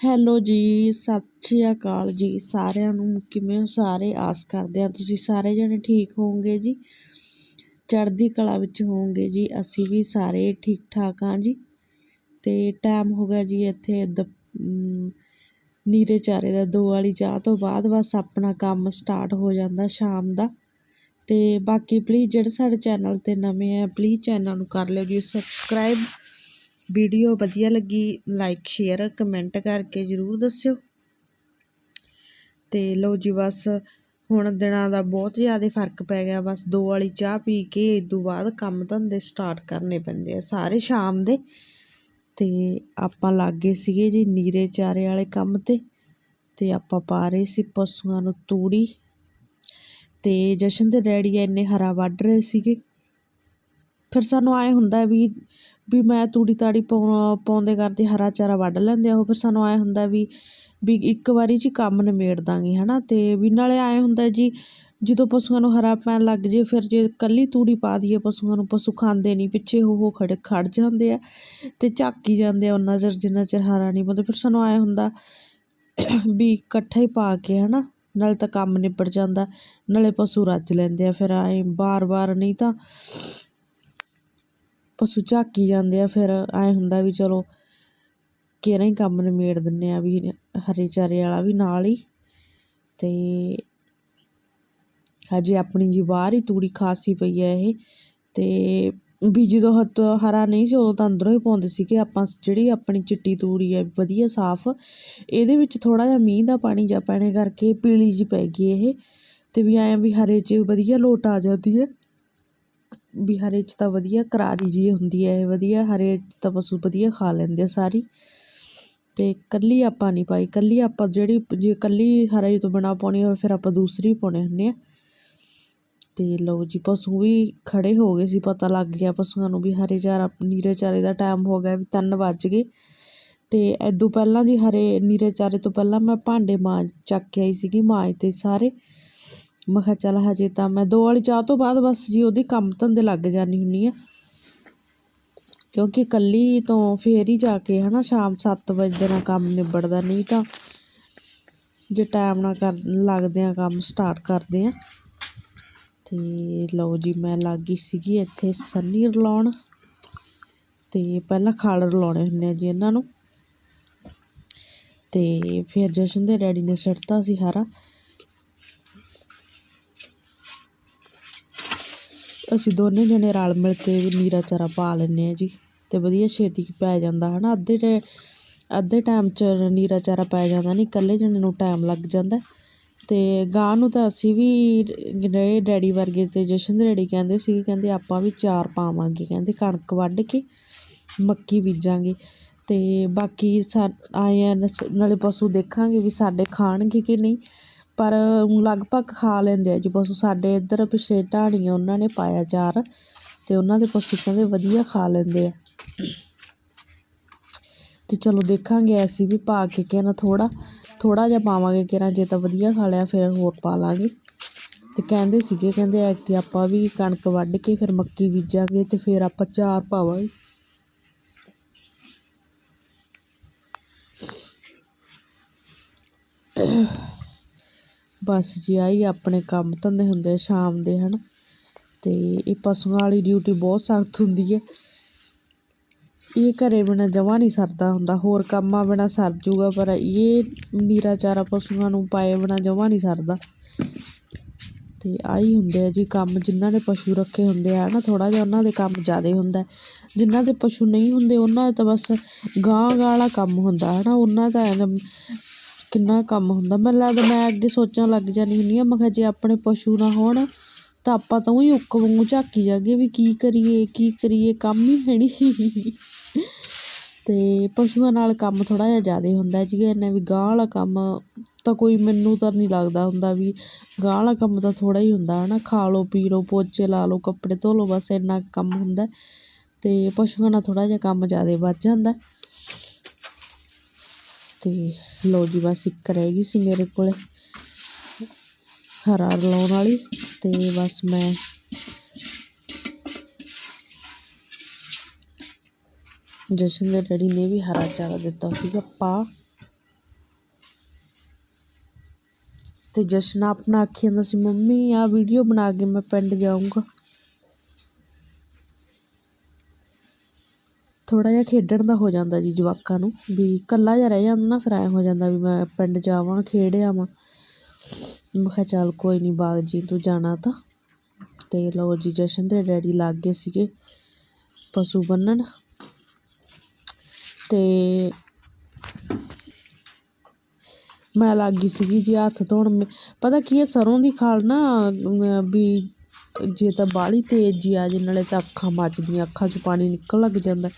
Hello ਜੀ, ਸਤਿ ਸ਼੍ਰੀ ਅਕਾਲ ਜੀ ਸਾਰਿਆਂ ਨੂੰ। ਕਿਵੇਂ ਹੋ ਸਾਰੇ? ਆਸ ਕਰਦੇ ਆ ਤੁਸੀਂ ਸਾਰੇ ਜਣੇ ਠੀਕ ਹੋਵੋਗੇ ਜੀ। ਚੜ੍ਹਦੀ ਕਲਾ ਵਿੱਚ ਹੋਵੋਗੇ ਜੀ। ਅਸੀਂ ਵੀ ਸਾਰੇ ਠੀਕ ਠਾਕ ਹਾਂ ਜੀ। ਤੇ ਟਾਈਮ ਹੋ ਗਿਆ ਜੀ ਇੱਥੇ ਦ ਨੀਰੇ ਚਾਰੇ ਦਾ ਦੋ ਵਾਲੀ ਚਾਹ ਤੋਂ ਬਾਅਦ ਬਸ ਆਪਣਾ ਕੰਮ ਸਟਾਰਟ ਹੋ ਜਾਂਦਾ ਸ਼ਾਮ ਦਾ। ਤੇ ਬਾਕੀ ਪਲੀਜ਼ ਜਿਹੜੇ ਸਾਡੇ ਚੈਨਲ ਤੇ ਨਵੇਂ ਆ ਪਲੀਜ਼ ਚੈਨਲ ਨੂੰ ਕਰ ਲਿਓ ਜੀ। ਸਬਸਕ੍ਰਾਈਬ ਵੀਡੀਓ ਵਧੀਆ ਲੱਗੀ ਲਾਈਕ ਸ਼ੇਅਰ ਕਮੈਂਟ ਕਰਕੇ ਜ਼ਰੂਰ ਦੱਸਿਓ। ਤੇ ਲਓ ਜੀ ਬਸ, ਹੁਣ ਦਿਨਾਂ ਦਾ ਬਹੁਤ ਜ਼ਿਆਦਾ ਫ਼ਰਕ ਪੈ ਗਿਆ। ਬਸ ਦੋ ਵਾਲੀ ਚਾਹ ਪੀ ਕੇ ਇਸ ਤੋਂ ਬਾਅਦ ਕੰਮ ਧੰਦੇ ਸਟਾਰਟ ਕਰਨੇ ਪੈਂਦੇ ਆ ਸਾਰੇ ਸ਼ਾਮ ਦੇ। ਤੇ ਆਪਾਂ ਲੱਗ ਸੀਗੇ ਜੀ ਨੀਰੇ ਚਾਰੇ ਵਾਲੇ ਕੰਮ ਤੇ ਤੇ ਆਪਾਂ ਪਾ ਰਹੇ ਸੀ ਪਸ਼ੂਆਂ ਨੂੰ ਤੂੜੀ। ਤੇ ਜਸ਼ਨ ਦੇ ਡੈਡੀ ਇੰਨੇ ਹਰਾ ਵੱਢ ਰਹੇ ਸੀਗੇ। ਫਿਰ ਸਾਨੂੰ ਆਏ ਹੁੰਦਾ ਵੀ ਵੀ ਮੈਂ ਤੂੜੀ ਤਾੜੀ ਪਾਉ ਪਾਉਂਦੇ ਕਰਦੇ ਹਰਾ ਚਾਰਾ ਵੱਢ ਲੈਂਦੇ ਆ। ਉਹ ਫਿਰ ਸਾਨੂੰ ਐਂ ਹੁੰਦਾ ਵੀ ਵੀ ਇੱਕ ਵਾਰੀ 'ਚ ਕੰਮ ਨਿਬੇੜ ਦਾਂਗੇ ਹੈ ਨਾ ਅਤੇ ਵੀ ਨਾਲੇ ਐਂ ਹੁੰਦਾ ਜੀ, ਜਦੋਂ ਪਸ਼ੂਆਂ ਨੂੰ ਹਰਾ ਪੈਣ ਲੱਗ ਜੇ, ਫਿਰ ਜੇ ਇਕੱਲੀ ਤੂੜੀ ਪਾ ਦਈਏ, ਪਸ਼ੂਆਂ ਨੂੰ ਪਸ਼ੂ ਖਾਂਦੇ ਨਹੀਂ ਪਿੱਛੇ ਉਹ ਹੋ ਖੜੇ, ਖੜ ਜਾਂਦੇ ਆ ਤੇ ਝਾਕੀ ਜਾਂਦੇ ਆ ਉਹਨਾਂ ਚਿਰ, ਜਿੰਨਾ ਚਿਰ ਹਰਾ ਨਹੀਂ ਪਾਉਂਦੇ। ਫਿਰ ਸਾਨੂੰ ਐਂ ਹੁੰਦਾ ਵੀ ਇਕੱਠਾ ਹੀ ਪਾ ਕੇ ਹੈ ਨਾ ਨਾਲੇ ਤਾਂ ਕੰਮ ਨਿਬੜ ਜਾਂਦਾ, ਨਾਲੇ ਪਸ਼ੂ ਰੱਜ ਲੈਂਦੇ ਆ। ਫਿਰ ਐਂ ਵਾਰ ਵਾਰ ਨਹੀਂ ਤਾਂ ਪਸ਼ੂ ਝਾਕੀ ਜਾਂਦੇ ਆ, ਫਿਰ ਐਂ ਹੁੰਦਾ ਵੀ ਚਲੋ ਕਿਹੜਾ ਹੀ ਕੰਮ ਨਿਮੇੜ ਦਿੰਨੇ ਆ ਵੀ ਹਰੇ ਚਾਰੇ ਵਾਲਾ ਵੀ ਨਾਲ ਹੀ। ਤੇ ਹਜੇ ਆਪਣੀ ਜੀ ਬਾਹਰ ਹੀ ਤੂੜੀ ਖਾਸੀ ਪਈ ਹੈ ਇਹ। ਤੇ ਵੀ ਜਦੋਂ ਹੱਥ ਹਰਾ ਨਹੀਂ ਸੀ, ਉਦੋਂ ਤਾਂ ਅੰਦਰੋਂ ਹੀ ਪਾਉਂਦੇ ਸੀਗੇ ਆਪਾਂ ਜਿਹੜੀ ਆਪਣੀ ਚਿੱਟੀ ਤੂੜੀ ਹੈ ਵਧੀਆ ਸਾਫ਼। ਇਹਦੇ ਵਿੱਚ ਥੋੜਾ ਜਿਹਾ ਮੀਂਹ ਦਾ ਪਾਣੀ ਜਾ ਪੈਣੇ ਕਰਕੇ ਪੀਲੀ ਜੀ ਪੈ ਗਈ ਇਹ। ਤੇ ਵੀ ਐਂ ਵੀ ਹਰੇ 'ਚ ਵਧੀਆ ਲੋਟ ਆ ਜਾਂਦੀ ਹੈ। ਵੀ ਹਰੇ 'ਚ ਤਾਂ ਵਧੀਆ ਕਰਾਰੀ ਜੀ ਹੁੰਦੀ ਹੈ ਇਹ ਵਧੀਆ, ਹਰੇ 'ਚ ਤਾਂ ਪਸ਼ੂ ਵਧੀਆ ਖਾ ਲੈਂਦੇ ਆ ਸਾਰੀ। ਅਤੇ ਇਕੱਲੀ ਆਪਾਂ ਨਹੀਂ ਪਾਈ ਇਕੱਲੀ ਆਪਾਂ ਜਿਹੜੀ ਜੇ ਕੱਲੀ ਹਰੇ ਤੋਂ ਬਿਨਾ ਪਾਉਣੀ ਹੋਵੇ, ਫਿਰ ਆਪਾਂ ਦੂਸਰੀ ਪਾਉਣੇ ਹੁੰਦੇ ਆ। ਤੇ ਲਓ ਜੀ, ਪਸ਼ੂ ਵੀ ਖੜੇ ਹੋ ਗਏ ਸੀ, ਪਤਾ ਲੱਗ ਗਿਆ ਪਸ਼ੂਆਂ ਨੂੰ ਵੀ ਹਰੇ ਚਾਰਾ, ਨੀਰੇ ਚਾਰੇ ਦਾ ਟਾਈਮ ਹੋ ਗਿਆ ਵੀ 3 ਵੱਜ ਗਏ। ਤੇ ਐਦੋਂ ਪਹਿਲਾਂ ਜੀ ਹਰੇ, ਨੀਰੇ ਚਾਰੇ ਤੋਂ ਪਹਿਲਾਂ ਮੈਂ ਭਾਂਡੇ ਮਾਂਜ ਚੱਕ ਕੇ ਆਈ ਸੀਗੀ ਮਾਂਜ ਤੇ ਸਾਰੇ। ਮੈਂ ਕਿਹਾ ਚੱਲ ਹਜੇ ਤਾਂ ਮੈਂ ਦੋ ਵਾਲੀ ਚਾਹ ਤੋਂ ਬਾਅਦ ਬਸ ਜੀ ਉਹਦੇ ਕੰਮ ਧੰਦੇ ਲੱਗ ਜਾਣੀ ਹੁੰਨੀ ਆ। ਕਿਉਂਕਿ ਇਕੱਲੀ ਤੋਂ ਫੇਰ ਹੀ ਜਾ ਕੇ ਹਨਾ ਸ਼ਾਮ 7 ਵਜੇ ਨਾਲ ਕੰਮ ਨਿਬੜਦਾ, ਨਹੀਂ ਤਾਂ ਜੇ ਟਾਈਮ ਨਾਲ ਕਰ, ਲੱਗਦੇ ਆ ਕੰਮ ਸਟਾਰਟ ਕਰਦੇ ਆ। ਤੇ ਲਓ ਜੀ ਮੈਂ ਲੱਗ ਗਈ ਸੀਗੀ ਇੱਥੇ ਸੰਨੀ ਰਲਾਉਣ। ਤੇ ਪਹਿਲਾਂ ਖਾਲ ਰਲਾਉਣੇ ਹੁੰਦੇ ਆ ਜੀ ਇਹਨਾਂ ਨੂੰ। ਤੇ ਫਿਰ ਜਸ਼ਨ ਦੇ ਡੈਡੀ ਨੇ ਸਿੱਟਤਾ ਸੀ ਹਾਰਾ। ਅਸੀਂ ਦੋਨੇ ਜਣੇ ਰਲ ਮਿਲ ਕੇ ਵੀ ਨੀਰਾ ਚਾਰਾ ਪਾ ਲੈਂਦੇ ਆ ਜੀ ਤੇ ਵਧੀਆ ਛੇਤੀ ਪੈ ਜਾਂਦਾ ਹਨਾ। ਅੱਧੇ ਟੈ, ਅੱਧੇ ਟਾਈਮ 'ਚ ਨੀਰਾ ਚਾਰਾ ਪੈ ਜਾਂਦਾ ਨਹੀਂ ਇਕੱਲੇ ਜਣੇ ਨੂੰ ਟਾਈਮ ਲੱਗ ਜਾਂਦਾ। ਤੇ ਗਾਂ ਨੂੰ ਤਾਂ ਅਸੀਂ ਵੀ ਰਹੇ ਡੈਡੀ ਵਰਗੇ ਤੇ ਜਸ਼ਨ ਦੇ ਡੈਡੀ ਕਹਿੰਦੇ ਸੀ ਕਹਿੰਦੇ ਆਪਾਂ ਵੀ ਚਾਰ ਪਾਵਾਂਗੇ, ਕਹਿੰਦੇ ਕਣਕ ਵੱਢ ਕੇ ਮੱਕੀ ਬੀਜਾਂਗੇ। ਤੇ ਬਾਕੀ ਸਾ, ਆਏ ਆ ਨਾਲੇ ਪਸ਼ੂ ਦੇਖਾਂਗੇ ਵੀ ਸਾਡੇ ਖਾਣਗੇ ਕਿ ਨਹੀਂ। ਪਰ ਲਗਭਗ ਖਾ ਲੈਂਦੇ ਆ ਜੀ। ਪਸ਼ੂ ਸਾਡੇ ਇੱਧਰ ਪਿਛੇ ਢਾਣੀਆਂ ਉਹਨਾਂ ਨੇ ਪਾਇਆ ਚਾਰ ਅਤੇ ਉਹਨਾਂ ਦੇ ਪਸ਼ੂ ਕਹਿੰਦੇ ਵਧੀਆ ਖਾ ਲੈਂਦੇ ਆ। ਅਤੇ ਚਲੋ ਦੇਖਾਂਗੇ ਅਸੀਂ ਵੀ ਪਾ ਕੇ ਕਿਹਨਾਂ ਥੋੜ੍ਹਾ ਥੋੜ੍ਹਾ ਜਿਹਾ ਪਾਵਾਂਗੇ ਕਿਹਨਾਂ ਜੇ ਤਾਂ ਵਧੀਆ ਖਾ ਲਿਆ ਫਿਰ ਹੋਰ ਪਾ ਲਾਂਗੇ। ਤੇ ਕਹਿੰਦੇ ਸੀਗੇ, ਕਹਿੰਦੇ ਐਕਤੀ ਆਪਾਂ ਵੀ ਕਣਕ ਵੱਢ ਕੇ ਫਿਰ ਮੱਕੀ ਬੀਜਾਂਗੇ ਤੇ ਫਿਰ ਆਪਾਂ ਚਾਰ ਪਾਵਾਂਗੇ। ਬਸ ਜੀ, ਆਹੀ ਆਪਣੇ ਕੰਮ ਧੰਦੇ ਹੁੰਦੇ ਸ਼ਾਮ ਦੇ, ਹਨ। ਅਤੇ ਇਹ ਪਸ਼ੂਆਂ ਵਾਲੀ ਡਿਊਟੀ ਬਹੁਤ ਸਖਤ ਹੁੰਦੀ ਹੈ ਇਹ ਘਰੇ ਬਿਨਾਂ ਜਮ੍ਹਾਂ ਨਹੀਂ ਸਰਦਾ ਹੁੰਦਾ, ਹੋਰ ਕੰਮਾਂ ਬਿਨਾਂ ਸਰ ਜੂਗਾ, ਪਰ ਇਹ ਨੀਰਾ ਚਾਰਾ ਪਸ਼ੂਆਂ ਨੂੰ ਪਾਏ ਬਿਨਾਂ ਜਮ੍ਹਾਂ ਨਹੀਂ ਸਰਦਾ। ਅਤੇ ਆਹੀ ਹੁੰਦੇ ਆ ਜੀ ਕੰਮ, ਜਿਨ੍ਹਾਂ ਨੇ ਪਸ਼ੂ ਰੱਖੇ ਹੁੰਦੇ ਆ ਨਾ ਥੋੜ੍ਹਾ ਜਿਹਾ ਉਹਨਾਂ ਦੇ ਕੰਮ ਜ਼ਿਆਦਾ ਹੁੰਦਾ। ਜਿਨ੍ਹਾਂ ਦੇ ਪਸ਼ੂ ਨਹੀਂ ਹੁੰਦੇ, ਉਹਨਾਂ ਦਾ ਤਾਂ ਬਸ ਗਾਂ ਵਾਲਾ ਕੰਮ ਹੁੰਦਾ ਹੈ ਨਾ ਉਹਨਾਂ ਦਾ ਕਿੰਨਾ ਕੰਮ ਹੁੰਦਾ। ਮੈਨੂੰ ਲੱਗਦਾ ਮੈਂ ਅੱਗੇ ਸੋਚਣ ਲੱਗ ਜਾਂਦੀ ਹੁੰਦੀ ਹਾਂ ਮੈਂ ਕਿਹਾ ਜੇ ਆਪਣੇ ਪਸ਼ੂ ਨਾ ਹੋਣ, ਤਾਂ ਆਪਾਂ ਤਾਂ ਉਹੀ ਉੱਕ ਵਾਂਗੂ ਝਾਕੀ ਜਾਗੇ ਵੀ ਕੀ ਕਰੀਏ ਕੀ ਕਰੀਏ, ਕੰਮ ਹੀ ਹੈ ਨਹੀਂ। ਅਤੇ ਪਸ਼ੂਆਂ ਨਾਲ ਕੰਮ ਥੋੜ੍ਹਾ ਜਿਹਾ ਜ਼ਿਆਦਾ ਹੁੰਦਾ ਜੀ, ਇੰਨਾ ਵੀ ਗਾਂ ਵਾਲਾ ਕੰਮ ਤਾਂ ਕੋਈ ਮੈਨੂੰ ਤਾਂ ਨਹੀਂ ਲੱਗਦਾ ਹੁੰਦਾ ਵੀ ਗਾਂ ਵਾਲਾ ਕੰਮ ਤਾਂ ਥੋੜ੍ਹਾ ਹੀ ਹੁੰਦਾ ਹੈ ਨਾ ਖਾ ਲਓ, ਪੀ ਲਓ, ਪੋਚੇ ਲਾ ਲਓ, ਕੱਪੜੇ ਧੋ ਲਓ, ਬਸ ਇੰਨਾ ਕੰਮ ਹੁੰਦਾ ਅਤੇ ਪਸ਼ੂਆਂ ਨਾਲ ਥੋੜ੍ਹਾ ਜਿਹਾ ਕੰਮ ਜ਼ਿਆਦਾ ਵੱਧ ਜਾਂਦਾ ਤੇ ਲੋ ਜੀ ਬਸ ਇੱਕ ਰਹਿ ਗਈ ਸੀ ਮੇਰੇ ਕੋਲੇ ਹਰਾ ਰਲਾਉਣ ਵਾਲੀ ਤੇ ਬਸ ਮੈਂ ਜਸ਼ਨ ਦੇ ਡੈਡੀ ਨੇ ਵੀ ਹਰਾ ਚਾਰਾ ਦਿੱਤਾ ਸੀਗਾ ਪਾ। ਤੇ ਜਸ਼ਨ ਆਪਣਾ ਆਖੀ ਜਾਂਦਾ ਸੀ, ਮੰਮੀ ਆ ਵੀਡੀਓ ਬਣਾ ਕੇ ਮੈਂ ਪਿੰਡ ਜਾਊਂਗਾ। ਥੋੜ੍ਹਾ ਜਿਹਾ ਖੇਡਣ ਦਾ ਹੋ ਜਾਂਦਾ ਜੀ ਜਵਾਕਾਂ ਨੂੰ, ਵੀ ਇਕੱਲਾ ਜਿਹਾ ਰਹਿ ਜਾਂਦਾ ਨਾ, ਫਿਰ ਐਂ ਹੋ ਜਾਂਦਾ ਵੀ ਮੈਂ ਪਿੰਡ ਜਾਵਾਂ, ਖੇਡ ਆਵਾਂ। ਮੈਂ ਕਿਹਾ ਚੱਲ ਕੋਈ ਨਹੀਂ ਬਾਗ ਜੀ, ਤੂੰ ਜਾਣਾ ਤਾਂ। ਅਤੇ ਲਓ ਜੀ, ਜਸ਼ਨ ਦੇ ਡੈਡੀ ਲੱਗ ਗਏ ਸੀਗੇ, ਪਸ਼ੂ ਬੰਨਣ। ਤੇ ਮੈਂ ਲੱਗ ਗਈ ਸੀਗੀ ਜੀ, ਹੱਥ ਧੋਣ। ਪਤਾ ਕੀ ਹੈ, ਸਰੋਂ ਦੀ ਖਾਲ ਨਾ ਵੀ ਜੇ ਤਾਂ ਬਾਹਲੀ ਤੇਜ਼ ਜੀ ਆ ਜੇ, ਨਾਲੇ ਤਾਂ ਅੱਖਾਂ ਮੱਚਦੀਆਂ, ਅੱਖਾਂ 'ਚ ਪਾਣੀ ਨਿਕਲਣ ਲੱਗ ਜਾਂਦਾ।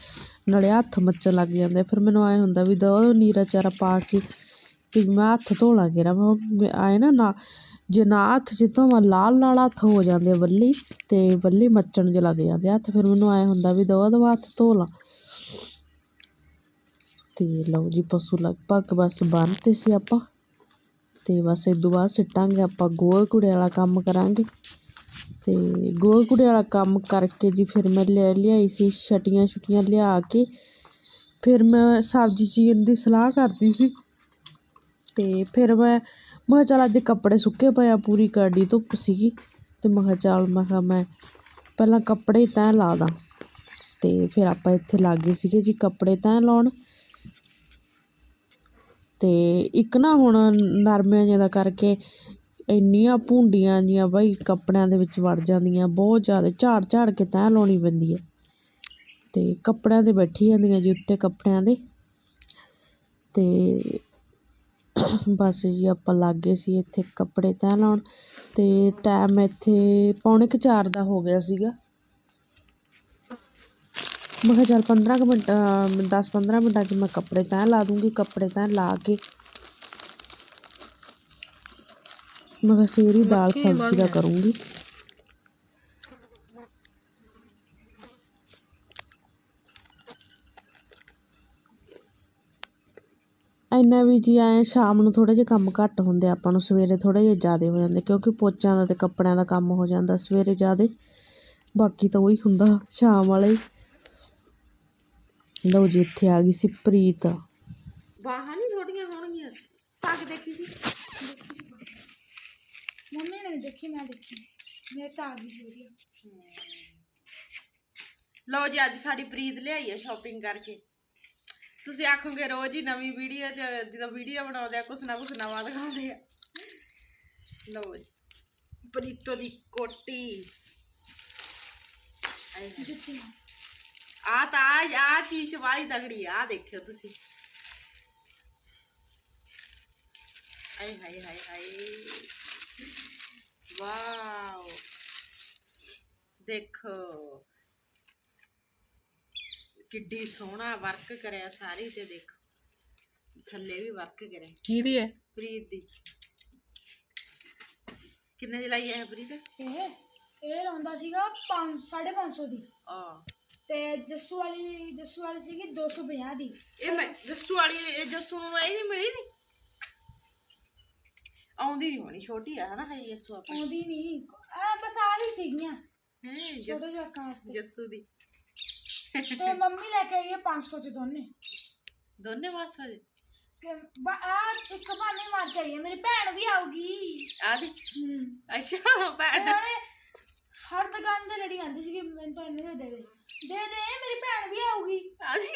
ਨਾਲੇ ਹੱਥ ਮੱਚਣ ਲੱਗ ਜਾਂਦੇ। ਫਿਰ ਮੈਨੂੰ ਐ ਹੁੰਦਾ ਵੀ ਦੋ ਨੀਰਾ ਚਾਰਾ ਪਾ ਕੇ ਤੇ ਮੈਂ ਹੱਥ ਧੋ ਲਾ ਕੇ ਮੈਂ ਆਏ ਨਾ ਨਾ, ਜੇ ਨਾ ਹੱਥ ਜਿੱਦੋਂ ਧੋਵਾਂ, ਲਾਲ ਲਾਲ ਹੱਥ ਹੋ ਜਾਂਦੇ ਆ ਵੱਲੀ ਤੇ ਵੱਲੀ ਮੱਚਣ ਜੇ ਲੱਗ ਜਾਂਦੇ ਆ ਹੱਥ। ਫਿਰ ਮੈਨੂੰ ਐ ਹੁੰਦਾ ਵੀ ਦਵਾ ਦਵਾ ਹੱਥ ਧੋ ਲਾਂ ਤੇ ਲਓ ਜੀ ਪਸ਼ੂ ਲਗਭਗ ਬਸ ਬੰਨ੍ਹਤੇ ਸੀ ਆਪਾਂ। ਤੇ ਬਸ ਇਹ ਤੋਂ ਬਾਅਦ ਸਿੱਟਾਂਗੇ ਆਪਾਂ ਗੋਹੇ ਕੂੜੇ ਵਾਲਾ ਕੰਮ ਕਰਾਂਗੇ। ਤੇ ਗੋਹੇ ਕੂੜੇ ਵਾਲਾ ਕੰਮ ਕਰਕੇ ਜੀ ਫਿਰ ਮੈਂ ਲੈ ਲਿਆਈ ਸੀ, ਛਟੀਆਂ ਛੁਟੀਆਂ ਲਿਆ ਕੇ। ਫਿਰ ਮੈਂ ਸਬਜ਼ੀ ਚੀਰਨ ਦੀ ਸਲਾਹ ਕਰਦੀ ਸੀ ਤੇ ਫਿਰ ਮੈਂ ਮੈਂ ਕਿਹਾ ਚੱਲ ਅੱਜ ਕੱਪੜੇ ਸੁੱਕੇ ਪਏ ਆ, ਪੂਰੀ ਕਰਡੀ ਧੁੱਪ ਸੀਗੀ। ਤੇ ਮੈਂ ਕਿਹਾ ਚੱਲ, ਮੈਂ ਕਿਹਾ ਮੈਂ ਪਹਿਲਾਂ ਕੱਪੜੇ ਤੈਅ ਲਾ ਦਾਂ। ਤੇ ਫਿਰ ਆਪਾਂ ਇੱਥੇ ਲੱਗੇ ਸੀਗੇ ਜੀ ਕੱਪੜੇ ਤੈਅ ਲਾਉਣ। ਤੇ ਇੱਕ ਨਾ ਹੁਣ ਨਰਮਿਆਂ ਜਿਹਾ ਕਰਕੇ ਇੰਨੀਆਂ ਭੁੰਡੀਆਂ ਜੀਆਂ ਬਈ ਕੱਪੜਿਆਂ ਦੇ ਵਿੱਚ ਵੜ ਜਾਂਦੀਆਂ, ਬਹੁਤ ਜ਼ਿਆਦਾ ਝਾੜ ਝਾੜ ਕੇ ਤੈਅ ਲਾਉਣੀ ਪੈਂਦੀ ਹੈ ਤੇ ਕੱਪੜਿਆਂ 'ਤੇ ਬੈਠੀ ਜਾਂਦੀਆਂ ਜੀ ਉੱਤੇ ਕੱਪੜਿਆਂ ਦੇ। ਤੇ ਬਸ ਜੀ ਆਪਾਂ ਲੱਗ ਗਏ ਸੀ ਇੱਥੇ ਕੱਪੜੇ ਤੈਅ ਲਾਉਣ। ਤੇ ਟਾਈਮ ਇੱਥੇ ਪੌਣੇ ਕੁ ਚਾਰ ਦਾ ਹੋ ਗਿਆ ਸੀਗਾ। ਮੈਂ ਕਿਹਾ ਚੱਲ 15 ਕੁ ਮਿੰਟ 10 15 ਮਿੰਟਾਂ 'ਚ ਮੈਂ ਕੱਪੜੇ ਤੈਅ ਲਾ ਦੂੰਗੀ, ਕੱਪੜੇ ਤੈਅ ਲਾ ਕੇ ਮੈਂ ਕਿਹਾ ਫੇਰ ਹੀ ਦਾਲ ਸਬਜ਼ੀ ਦਾ ਕਰੂੰਗੀ। ਇੰਨਾ ਵੀ ਜੀ ਐ ਸ਼ਾਮ ਨੂੰ ਥੋੜੇ ਜਿਹੇ ਕੰਮ ਘੱਟ ਹੁੰਦੇ ਆਪਾਂ ਨੂੰ ਸਵੇਰੇ ਥੋੜੇ ਜਿਹੇ ਜ਼ਿਆਦਾ ਹੋ ਜਾਂਦੇ ਕਿਉਂਕਿ ਪੋਚਿਆਂ ਦਾ ਤੇ ਕੱਪੜਿਆਂ ਦਾ ਕੰਮ ਹੋ ਜਾਂਦਾ ਸਵੇਰੇ ਜ਼ਿਆਦਾ। ਬਾਕੀ ਤਾਂ ਉਹੀ ਹੁੰਦਾ ਸ਼ਾਮ ਵਾਲਾ ਲਓ ਜੀ ਇੱਥੇ ਆ ਗਈ ਸੀ ਪ੍ਰੀਤ। ਬਾਹਾਂ ਨਹੀਂ ਛੋਟੀਆਂ ਹੋਣਗੀਆਂ। ਪਾ ਕੇ ਦੇਖੀ ਸੀ। ਮੰਮੀ ਨੇ ਨੀ ਦੇਖੀ ਮੈਂ ਦੇਖੀ ਸੀ ਮੇਰੇ ਤਾਂ ਆ ਗਈ ਸੀ ਵਧੀਆ ਲਓ ਜੀ ਅੱਜ ਸਾਡੀ ਪ੍ਰੀਤ ਲਿਆਈ ਹੈ ਸ਼ਾਪਿੰਗ ਕਰਕੇ ਤੁਸੀਂ ਆਖੋਗੇ ਰੋਜ਼ ਹੀ ਨਵੀਂ ਵੀਡੀਓ 'ਚ ਜਦੋਂ ਵੀਡੀਓ ਬਣਾਉਂਦੇ ਆ ਕੁਛ ਨਾ ਕੁਛ ਨਵਾਂ ਦਿਖਾਉਂਦੇ ਆ ਲਓ ਜੀ ਪ੍ਰੀਤੋ ਦੀ ਕੋਟੀ ਜੁੱਤੀ ਆ ਤਾਂ ਆ ਆ ਚੀਜ਼ ਵਾਲੀ ਤਗੜੀ ਆ ਆਹ ਦੇਖਿਓ ਤੁਸੀਂ ਹਾਏ ਹਾਏ ਹਾਏ ਹਾਏ ਵਾਓ। ਦੇਖੋ। ਕਿੱਡੀ ਸੋਹਣਾ ਵਰਕ ਕਰਿਆ ਸਾਰੀ ਤੇ ਦੇਖੋ। ਥੱਲੇ ਵੀ ਵਰਕ ਕਰਿਆ। ਕਿਹਦੀ ਹੈ? ਪ੍ਰੀਤ ਦੀ। ਕਿੰਨੇ ਦੀ ਲਾਈ ਹੈ ਪ੍ਰੀਤ? ਇਹ ਇਹ ਲਾਉਂਦਾ ਸੀਗਾ 5 550 ਦੀ। ਆ ਤੇ ਜੱਸੂ ਵਾਲੀ ਜੱਸੂ ਵਾਲੀ ਸੀਗੀ 250 ਦੀ। ਇਹ ਮੈਂ ਜੱਸੂ ਵਾਲੀ ਇਹ ਜੱਸੂ ਨੂੰ ਇਹ ਨਹੀਂ ਮਿਲੀ ਨਹੀਂ ਆਉਂਦੀ ਨਹੀਂ ਹੋਣੀ ਛੋਟੀ ਆ ਹਨਾ ਹਜੇ ਜੱਸੂ ਆਪਣੀ? ਆਉਂਦੀ ਨਹੀਂ ਆ ਬਸ ਆ ਹੀ ਸੀਗੀਆਂ। ਹੈ ਛੋਟੇ ਜਵਾਕਾਂ ਵਾਸਤੇ। ਜੱਸੂ ਦੀ। ਤੇ ਮੰਮੀ ਲੈ ਕੇ ਆਈ ਹੈ 500 ਚ ਦੋਨੇ। ਦੋਨੇ ਮਾਸਾ ਜੀ ਤੇ ਬ- ਆ ਇੱਕ ਬਹਾਨੇ ਮਾਰ ਕੇ ਆਈ ਹੈ ਮੇਰੀ ਭੈਣ ਵੀ ਆਊਗੀ। ਆ ਦੀ? ਹੂੰ। ਅੱਛਾ ਭੈਣ। ਉਹਨੇ ਹਰ ਦੁਕਾਨ ਤੇ ਲੜੀ ਆਂਦੀ ਸੀ ਕਿ ਮੈਨੂੰ ਤਾਂ ਇੰਨੇ ਦੇ ਦੇ। ਦੇ ਦੇ ਮੇਰੀ ਭੈਣ ਵੀ ਆਊਗੀ। ਆ ਦੀ?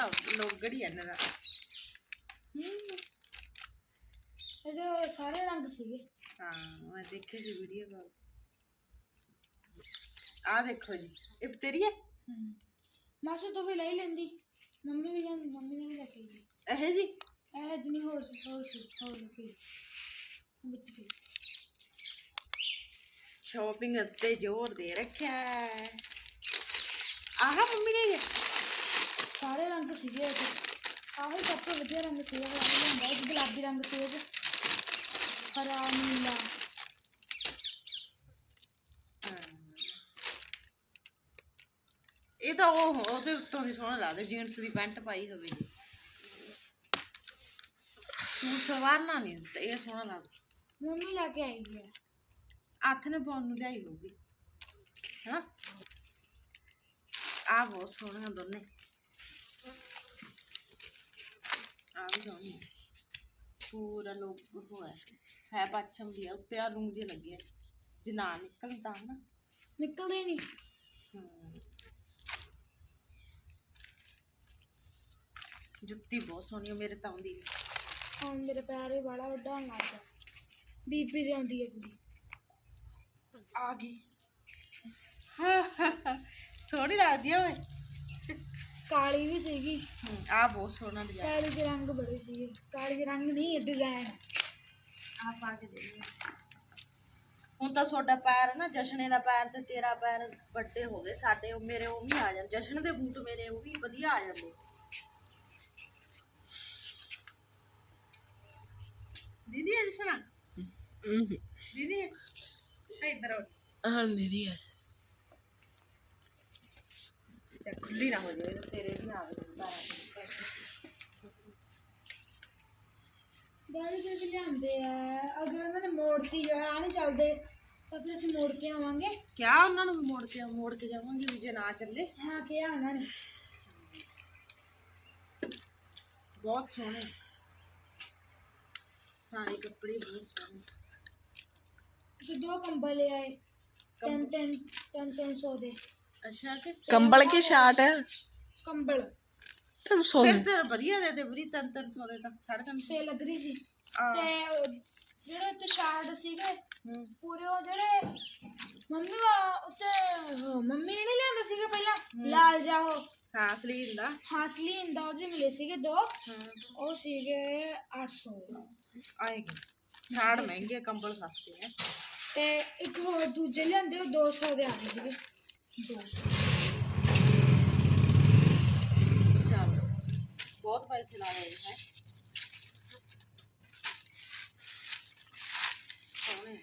ਲੋਗੜੀ ਆ ਨਾ ਇਹਦੇ ਸਾਰੇ ਰੰਗ ਸੀਗੇ। ਹਾਂ ਮੈਂ ਦੇਖੀ ਸੀ ਵੀਡੀਓ ਕਾਲ ਆ ਦੇਖੋ ਜੀ ਇਹ ਤੇਰੀ ਹੈ। ਮਾਸੀ ਤੂੰ ਵੀ ਲੈ ਲੈਂਦੀ। ਮੰਮੀ ਵੀ ਜਾਂਦੀ ਮੰਮੀ ਨੇ ਵੀ ਲੈ ਕੇ ਇਹ ਜੀ? ਇਹ ਜਨੀ ਹੋਰ ਸੀ ਹੋਰ ਸੀ ਹੋਰ ਕੀ ਵਿੱਚ ਕੀ? ਸ਼ਾਪਿੰਗ ਉੱਤੇ ਜ਼ੋਰ ਦੇ ਰੱਖਿਆ। ਹੈ। ਆਹ ਮੰਮੀ ਨੇ ਸੀਗੇ ਇਹਦੇ ਆਹੀ ਸਭ ਤੋਂ ਵਧੀਆ ਰੰਗ ਸੀ ਉਹ ਆਹੀ ਲੈਂਦਾ ਇੱਕ ਗੁਲਾਬੀ ਰੰਗ ਸੀ ਇਹਦੇ ਹਰਾ ਨੀਲਾ। ਇਹ ਤਾਂ ਉਹ ਉਹਦੇ ਉੱਤੋਂ ਦੀ ਸੋਹਣਾ ਲੱਗਦਾ ਜੀਨਸ ਦੀ ਪੈਂਟ ਪਾਈ ਹੋਵੇ। ਸੂਟ ਸਵਾਰਨਾ ਨਹੀਂ ਤੇ ਇਹ ਸੋਹਣਾ ਲੱਗਦਾ। ਮੰਮੀ ਲੈ ਕੇ ਆਈ ਹੈ ਹੱਥ ਨੇ ਪਾਉਣ ਨੂੰ ਲਿਆਈ ਹੋਊਗੀ। ਹਨਾ? ਆ ਬਹੁਤ ਸੋਹਣੀਆਂ ਦੋਨੇ ਆ ਵੀ ਸੋਹਣੀ ਹੈ। ਪੂਰਾ ਲੋਕ ਹੋਇਆ ਹੈ ਪੱਛਮ ਦੀ ਉੱਤੇ ਆ ਰੂੰ ਜੇ ਲੱਗੇ ਆ। ਜੇ ਨਾ ਨਿਕਲ ਤਾਂ ਨਾ ਨਿਕਲਦੇ ਨਹੀਂ ਹਮ। ਜੁੱਤੀ ਬਹੁਤ ਸੋਹਣੀ ਆ ਮੇਰੇ ਤਾਂ ਆਉਂਦੀ ਨੀ। ਹੁਣ ਮੇਰੇ ਪੈਰ ਹੀ ਬੜਾ ਵੱਡਾ ਹੋਣ ਲੱਗ ਗਿਆ ਬੀਬੀ ਦੇ ਆਉਂਦੀ ਹੈ ਕੁੜੀ ਆ ਗਈ ਸੋਹਣੀ ਲੱਗਦੀ ਆ ਓਏ ਕਾਲੀ ਵੀ ਸੀਗੀ। ਆ ਬਹੁਤ ਸੋਹਣਾ ਡਿਜ਼ਾਈਨ ਕਾਲੀ ਦੇ ਰੰਗ ਬੜੇ ਸੀਗੇ। ਕਾਲੀ ਦੇ ਰੰਗ ਨਹੀਂ ਡਿਜ਼ਾਈਨ ਆ ਪਾ ਕੇ ਦੇ ਹੁਣ ਤਾਂ ਤੁਹਾਡਾ ਪੈਰ ਨਾ ਜਸ਼ਨੇ ਦਾ ਪੈਰ ਤੇ ਤੇਰਾ ਪੈਰ ਵੱਡੇ ਹੋ ਗਏ ਸਾਡੇ ਉਹ ਮੇਰੇ ਉਹ ਵੀ ਆ ਜਾਂਦੇ। ਜਸ਼ਨ ਦੇ ਬੂਟ ਮੇਰੇ ਉਹ ਵੀ ਵਧੀਆ ਆ ਜਾਂਦੇ। ਦੀਦੀ ਜਸ਼ਨਾ? ਦੀਦੀ ਇੱਧਰ ਆਓ। ਹਾਂ ਦੀਦੀ ਹੈ ਚੱਲ ਖੁੱਲੀ ਨਾ ਹੋ ਜਾਵੇ ਤੇਰੇ ਵੀ ਆ ਗਏ ਡੈਡੀ ਜੀ ਵੀ ਲਿਆਂਦੇ ਆ ਅਗਰ ਉਹਨਾਂ ਨੇ ਮੋੜਤੀ ਜੋ ਆ ਨਹੀਂ ਚੱਲਦੇ ਤਾਂ ਫਿਰ ਅਸੀਂ ਮੋੜ ਕੇ ਆਵਾਂਗੇ ਕਿਆ ਉਹਨਾਂ ਨੂੰ ਮੋੜ ਕੇ ਮੋੜ ਕੇ ਜਾਵਾਂਗੇ ਵੀ ਜੇ ਨਾ ਚੱਲੇ। ਹਾਂ ਕਿਹਾ ਉਹਨਾਂ ਨੇ ਬਹੁਤ ਸੋਹਣੇ। ਸਾਰੇ ਕੱਪੜੇ ਬਹੁਤ ਸੋਹਣੇ। ਅਸੀਂ ਦੋ ਕੰਬਲ ਲੈ ਆਏ। ਤਿੰਨ ਤਿੰਨ ਤਿੰਨ ਤਿੰਨ ਸੌ ਦੇ। ਅੱਛਾ ਕਿ ਕੰਬਲ ਕੀ ਸ਼ਾਰਟ ਹੈ? ਕੰਬਲ। ਤੈਨੂੰ ਫਿਰ ਤਾਂ ਵਧੀਆ ਦੇ ਦੇ ਬਰੀ ਤਿੰਨ ਤਿੰਨ ਸੌ ਦੇ ਤਾਂ ਸਾਢੇ ਤਿੰਨ ਸੌ। ਸੇ ਲੱਗ ਰਹੀ ਸੀ। ਤੇ ਉਹ ਜਿਹੜੇ ਉੱਤੇ ਸ਼ਾਰਟ ਸੀਗੇ ਹੂੰ। ਪੂਰੇ ਉਹ ਜਿਹੜੇ ਮੰਮੀ ਵਾ ਉੱਤੇ ਉਹ ਮੰਮੀ ਨੇ ਨੀ ਲਿਆਂਦੇ ਸੀਗੇ ਪਹਿਲਾਂ? ਲਾਲ ਜਾ ਉਹ। ਹਾਂ ਸਲੀਨ ਦਾ। ਹਾਸਲੀ ਇੰਦਾ ਉਹਦੇ ਮਿਲੇ ਸੀਗੇ ਦੋ। ਹਾਂ। ਉਹ ਸੀਗੇ 800 ਆਏਗੀ ਛਾੜ ਮਹਿੰਗੇ ਕੰਬਲ ਸਸਤੇ ਹੈ ਤੇ ਇੱਕ ਹੋਰ ਦੂਜੇ ਲਿਆਂਦੇ ਉਹ 200 ਦੇ ਆ ਗਏ ਸੀਗੇ। ਦੋ ਚਲ ਬਹੁਤ ਪੈਸੇ ਲਾ ਰਹੇ ਹੈ ਸੋਹਣੇ।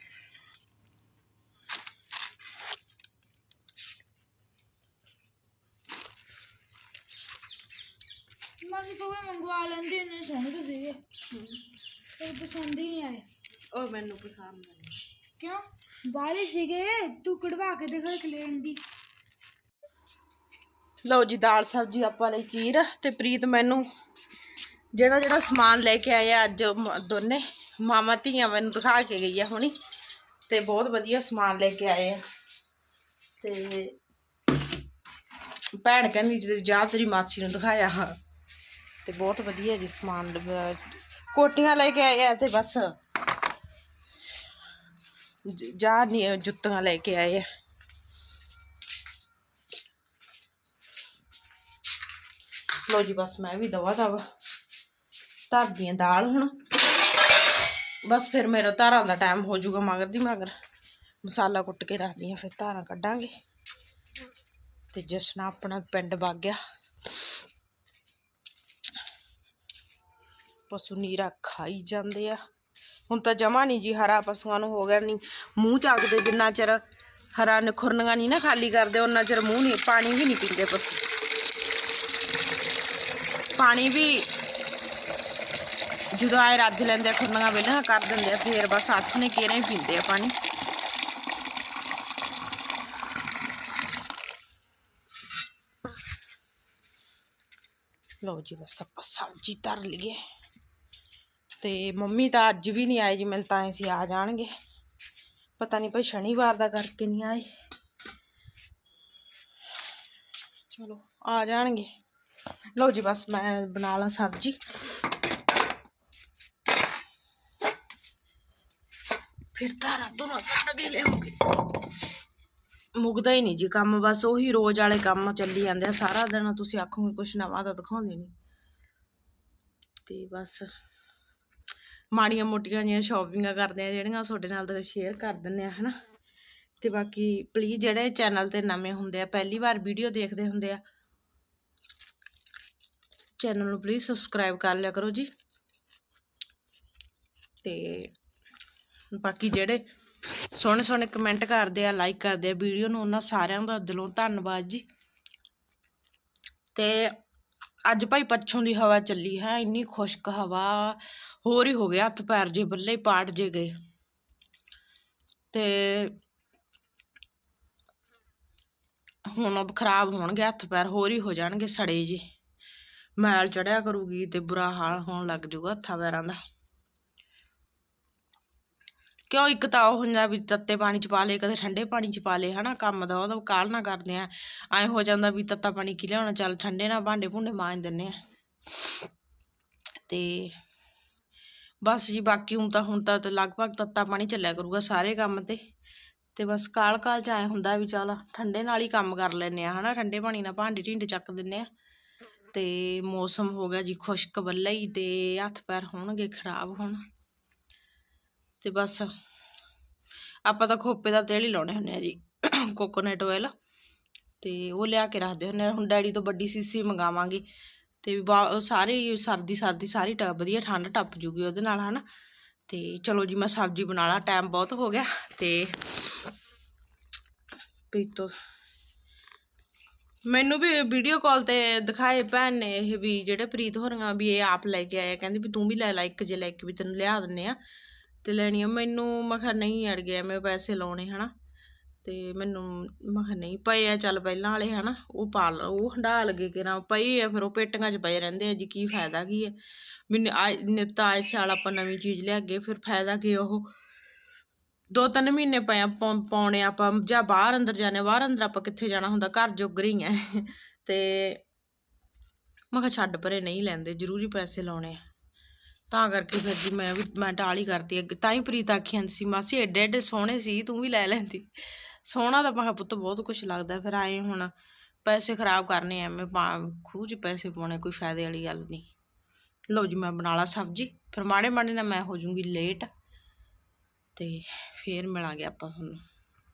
ਮਾਸੀ ਤੂੰ ਵੀ ਮੰਗਵਾ ਲੈਂਦੀ ਸੋਹਣੇ ਤਾਂ ਸੀਗੇ। ਤੇ ਪਸੰਦ ਹੀ ਨਹੀਂ ਆਏ। ਉਹ ਮੈਨੂੰ ਪਸੰਦ ਨਹੀਂ। ਕਿਉਂ? ਬਾਲੇ ਸੀਗੇ ਤੂੰ ਕਢਵਾ ਕੇ ਦੇਖ ਕਲੇਨ ਦੀ। ਲਓ ਜੀ, ਦਾਲ ਸਬਜ਼ੀ ਆਪਾਂ ਲਈ ਚੀਰ ਤੇ ਪ੍ਰੀਤ ਮੈਨੂੰ ਜਿਹੜਾ ਜਿਹੜਾ ਸਮਾਨ ਲੈ ਕੇ ਆਇਆ ਅੱਜ ਮ- ਦੋਨੇ। ਮਾਮਾ ਧੀਆਂ ਮੈਨੂੰ ਦਿਖਾ ਕੇ ਗਈ ਆ ਹੁਣੀ ਤੇ ਬਹੁਤ ਵਧੀਆ ਸਮਾਨ ਲੈ ਕੇ ਆਏ ਆ। ਤੇ ਭੈਣ ਕਹਿੰਦੀ ਜੀ ਜਾ ਤੇਰੀ ਮਾਸੀ ਨੂੰ ਦਿਖਾਇਆ ਤੇ ਬਹੁਤ ਵਧੀਆ ਜੀ ਸਮਾਨ ਕੋਟੀਆਂ ਲੈ ਕੇ ਆਏ ਆ ਤੇ ਬਸ। ਜਾ ਨਹੀਂ ਜੁੱਤੀਆਂ ਲੈ ਕੇ ਆਏ ਆ। ਲੋ ਜੀ ਬਸ ਮੈਂ ਵੀ ਦਵਾ ਦਵਾ। ਧਰਦੀ ਆਂ ਦਾਲ ਹੁਣ। ਬਸ ਫਿਰ ਮੇਰਾ ਧਾਰਾਂ ਦਾ ਟਾਈਮ ਹੋ ਜਾਊਗਾ ਮਗਰ ਦੀ ਮਗਰ। ਮਸਾਲਾ ਕੁੱਟ ਕੇ ਰੱਖਦੀ ਆਂ, ਫਿਰ ਧਾਰਾਂ ਕੱਢਾਂਗੇ। ਤੇ ਜਸ਼ਨਾ ਆਪਣਾ ਪਿੰਡ ਵਗ ਗਿਆ। ਪਸ਼ੂ ਨੀਰਾ ਖਾਈ ਜਾਂਦੇ ਆ। ਹੁਣ ਤਾਂ ਜਮਾ ਨਹੀਂ ਜੀ, ਹਰਾ ਪਸ਼ੂਆਂ ਨੂੰ ਹੋ ਗਿਆ ਨਹੀਂ ਮੂੰਹ ਚੱਕਦੇ ਜਿੰਨਾ ਚਿਰ ਹਰਾ ਨਖੁਰਨੀਆਂ ਨਹੀਂ ਨਾ ਖਾਲੀ ਕਰਦੇ ਉਹਨਾਂ ਚਿਰ ਮੂੰਹ ਨਹੀਂ ਪਾਣੀ ਵੀ ਨਹੀਂ ਪੀਂਦੇ ਪਸ਼ੂ। ਪਾਣੀ ਵੀ ਜਦੋਂ ਆਏ ਰੱਜ ਲੈਂਦੇ ਆ ਖੁਰਨੀਆਂ ਵੇਲੀਆਂ ਕਰ ਦਿੰਦੇ ਆ, ਫੇਰ ਬਸ ਹੱਥ ਨੇ ਕੇਰੇ ਹੀ ਪੀਂਦੇ ਆ ਪਾਣੀ। ਲਓ ਜੀ ਬਸ ਆਪਾਂ ਸਬਜ਼ੀ ਧਰ ਲਈਏ। ਤੇ ਮੰਮੀ ਤਾਂ ਅੱਜ ਵੀ ਨਹੀਂ ਆਏ ਜੀ, ਮੈਨੂੰ ਤਾਂ ਐਂ ਸੀ ਆ ਜਾਣਗੇ। ਪਤਾ ਨਹੀਂ ਭਾਈ ਸ਼ਨੀਵਾਰ ਦਾ ਕਰਕੇ ਨਹੀਂ ਆਏ। ਚਲੋ, ਆ ਜਾਣਗੇ। ਲਓ ਜੀ ਬਸ ਮੈਂ ਬਣਾ ਲਾਂ ਸਬਜ਼ੀ। ਫਿਰ ਤਾਰਾ ਤੋਂ ਨਾ ਕੱਢ ਕੇ ਮੁੱਕਦਾ ਹੀ ਨਹੀਂ ਜੀ ਕੰਮ, ਬਸ ਉਹੀ ਰੋਜ਼ ਵਾਲੇ ਕੰਮ ਚੱਲੀ ਜਾਂਦੇ ਆ। ਸਾਰਾ ਦਿਨ ਤੁਸੀਂ ਆਖੋਗੇ ਕੁਛ ਨਵਾਂ ਤਾਂ ਦਿਖਾਉਂਦੇ ਨਹੀਂ। ਤੇ ਬਸ ਮਾੜੀਆਂ ਮੋਟੀਆਂ ਜਿਹੀਆਂ ਸ਼ਾਪਿੰਗਾਂ ਕਰਦੇ ਆ, ਜਿਹੜੀਆਂ ਤੁਹਾਡੇ ਨਾਲ ਤਾਂ ਸ਼ੇਅਰ ਕਰ ਦਿੰਦੇ ਆ, ਹਨਾ। ਤੇ ਬਾਕੀ ਪਲੀਜ਼ ਜਿਹੜੇ ਚੈਨਲ ਤੇ ਨਵੇਂ ਹੁੰਦੇ ਆ, ਪਹਿਲੀ ਵਾਰ ਵੀਡੀਓ ਦੇਖਦੇ ਹੁੰਦੇ ਆ ਚੈਨਲ ਨੂੰ ਪਲੀਜ਼ ਸਬਸਕ੍ਰਾਈਬ ਕਰ ਲਿਆ ਕਰੋ ਜੀ। ਤੇ ਬਾਕੀ ਜਿਹੜੇ ਸੋਹਣੇ ਸੋਹਣੇ ਕਮੈਂਟ ਕਰਦੇ ਆ ਲਾਈਕ ਕਰਦੇ ਆ ਵੀਡੀਓ ਨੂੰ, ਉਹਨਾਂ ਸਾਰਿਆਂ ਦਾ ਦਿਲੋਂ ਧੰਨਵਾਦ ਜੀ। ਤੇ ਅੱਜ ਭਾਈ ਪੱਛੋਂ ਦੀ ਹਵਾ ਚੱਲੀ ਹੈ, ਇੰਨੀ ਖੁਸ਼ਕ ਹਵਾ, ਹੋਰ ਹੀ ਹੋ ਗਿਆ ਹੱਥ ਪੈਰ ਜੇ, ਬੱਲੇ ਹੀ ਪਾਟ ਜੇ ਗਏ। ਤੇ ਹੁਣ ਖਰਾਬ ਹੋਣਗੇ, ਹੱਥ ਪੈਰ ਹੋਰ ਹੀ ਹੋ ਜਾਣਗੇ ਸੜੇ ਜੇ। ਮੈਲ ਚੜਿਆ ਕਰੂਗੀ ਤੇ ਬੁਰਾ ਹਾਲ ਹੋਣ ਲੱਗ ਜਾਊਗਾ ਹੱਥਾਂ ਪੈਰਾਂ ਦਾ। ਕਿਉਂ ਇੱਕ ਤਾਂ ਉਹ ਹੁੰਦਾ ਵੀ ਤੱਤੇ ਪਾਣੀ ਚ ਪਾ ਲੇ ਕਦੇ ਠੰਡੇ ਪਾਣੀ ਚ ਪਾ ਲੇ ਹਨਾ, ਕੰਮ ਦਾ ਉਹਦਾ ਕਾਲ ਨਾ ਕਰਦੇ ਆ। ਐ ਹੋ ਜਾਂਦਾ ਵੀ ਤੱਤਾ ਪਾਣੀ ਕੀ ਲਿਆਉਣਾ, ਚੱਲ ਠੰਡੇ ਨਾਲ ਭਾਂਡੇ ਭੁੰਡੇ ਮਾਂਜ ਦਿੰਨੇ ਆ। ਤੇ ਬਸ ਜੀ, ਬਾਕੀ ਹੁਣ ਤਾਂ ਹੁਣ ਤਾਂ ਲਗਭਗ ਤੱਤਾ ਪਾਣੀ ਚੱਲਿਆ ਕਰੂਗਾ ਸਾਰੇ ਕੰਮ ਤੇ। ਤੇ ਬਸ ਕਾਲ ਕਾਲ ਚ ਆਏ ਹੁੰਦਾ ਵੀ ਚੱਲ ਠੰਡੇ ਨਾਲ ਹੀ ਕੰਮ ਕਰ ਲੈਨੇ ਆ, ਹਨਾ, ਠੰਡੇ ਪਾਣੀ ਨਾਲ ਭਾਂਡੇ ਢਿੰਡ ਚੱਕ ਦਿੰਨੇ ਆ। ਤੇ ਮੌਸਮ ਹੋ ਗਿਆ ਜੀ ਖੁਸ਼ਕ ਵੱਲਾ ਹੀ ਤੇ ਹੱਥ ਪੈਰ ਹੋਣਗੇ ਖਰਾਬ ਹੁਣ। ਤੇ ਬਸ ਆਪਾਂ ਤਾਂ ਖੋਪੇ ਦਾ ਤੇਲ ਹੀ ਲਾਉਣੇ ਹੁੰਦੇ ਆ ਜੀ ਕੋਕੋਨਟ ਆਇਲ ਤੇ ਉਹ ਲਿਆ ਕੇ ਰੱਖਦੇ ਹੁੰਦੇ ਆ। ਹੁਣ ਡੈਡੀ ਤੋਂ ਵੱਡੀ ਸੀਸੀ ਮੰਗਾਵਾਂਗੇ। ਤੇ ਬਾ- ਉਹ ਸਾਰੀ ਸਰਦੀ ਸਰਦੀ ਸਾਰੀ ਟ ਵਧੀਆ ਠੰਡ ਟੱਪ ਜੂਗੀ ਉਹਦੇ ਨਾਲ, ਹਨਾ। ਤੇ ਚਲੋ ਜੀ ਮੈਂ ਸਬਜ਼ੀ ਬਣਾ ਲਾ ਟਾਈਮ ਬਹੁਤ ਹੋ ਗਿਆ। ਤੇ ਪੀਤੋ ਮੈਨੂੰ ਵੀ ਵੀਡੀਓ ਕਾਲ ਤੇ ਦਿਖਾਏ ਭੈਣ ਨੇ ਇਹ ਵੀ ਜਿਹੜੇ ਪ੍ਰੀਤ ਹੋਰੀਆਂ ਵੀ ਇਹ ਆਪ ਲੈ ਕੇ ਆਇਆ ਕਹਿੰਦੀ ਵੀ ਤੂੰ ਵੀ ਲੈ ਲੈ, ਇੱਕ ਜੇ ਲੈ ਕੇ ਵੀ ਤੈਨੂੰ ਲਿਆ ਦਿੰਨੇ ਆ। ਤੇ ਲੈਣੀ ਆ, ਮੈਨੂੰ ਮੈਂ ਕਿਹਾ ਨਹੀਂ ਅੜ ਗਿਆ, ਮੈਂ ਪੈਸੇ ਲਾਉਣੇ ਹਨਾ। ਤੇ ਮੈਨੂੰ, ਮੈਂ ਕਿਹਾ ਨਹੀਂ, ਪਏ ਆ ਚੱਲ ਪਹਿਲਾਂ ਵਾਲੇ ਹਨਾ, ਉਹ ਪਾ ਲ ਉਹ ਹੰਡਾ ਲਗੇ ਕਿ ਨਾ, ਪਏ ਆ, ਫਿਰ ਉਹ ਪੇਟੀਆਂ 'ਚ ਪਏ ਰਹਿੰਦੇ ਆ, ਜੀ ਕੀ ਫਾਇਦਾ ਕੀ ਹੈ ਮੈਨੂੰ ਆਏ ਨਿੱਤ ਆਏ ਸਾਲ ਆਪਾਂ ਨਵੀਂ ਚੀਜ਼ ਲਿਆ ਕੇ ਫਿਰ ਫਾਇਦਾ ਕੀ ਉਹ? ਦੋ ਤਿੰਨ ਮਹੀਨੇ ਪਏ ਪਾਉਣੇ ਆਪਾਂ ਜਾਂ ਬਾਹਰ ਅੰਦਰ ਜਾਣੇ ਬਾਹਰ ਅੰਦਰ ਆਪਾਂ ਕਿੱਥੇ ਜਾਣਾ ਹੁੰਦਾ? ਘਰ ਜੋਗਰ ਰਹੀ ਆ। ਤੇ ਮੈਂ ਕਿਹਾ ਛੱਡ ਪਰੇ ਨਹੀਂ ਲੈਂਦੇ, ਜ਼ਰੂਰੀ ਪੈਸੇ ਲਾਉਣੇ ਤਾਂ ਕਰਕੇ ਫਿਰ ਜੀ ਮੈਂ ਵੀ, ਮੈਂ ਟਾਲ ਹੀ ਕਰਤੀ ਅੱਗੇ। ਤਾਂ ਹੀ ਪ੍ਰੀਤ ਆਖੀ ਜਾਂਦੀ ਸੀ, ਮਾਸੀ ਐਡੇ ਐਡੇ ਸੋਹਣੇ ਸੀ, ਤੂੰ ਵੀ ਲੈ ਲੈਂਦੀ। ਸੋਹਣਾ ਤਾਂ ਮੈਂ ਕਿਹਾ ਪੁੱਤ ਬਹੁਤ ਕੁਝ ਲੱਗਦਾ, ਫਿਰ ਆਏ ਹੁਣ ਪੈਸੇ ਖਰਾਬ ਕਰਨੇ ਐਵੇਂ ਪਾ, ਖੂਹ 'ਚ ਪੈਸੇ ਪਾਉਣੇ, ਕੋਈ ਫਾਇਦੇ ਵਾਲੀ ਗੱਲ ਨਹੀਂ। ਲਓ ਜੀ ਮੈਂ ਬਣਾ ਲਾ ਸਬਜ਼ੀ, ਫਿਰ ਮਾੜੇ ਮਾੜੇ ਨਾਲ ਮੈਂ ਹੋ ਜੂੰਗੀ ਲੇਟ। ਤੇ ਫੇਰ ਮਿਲਾਂਗੇ ਆਪਾਂ ਤੁਹਾਨੂੰ।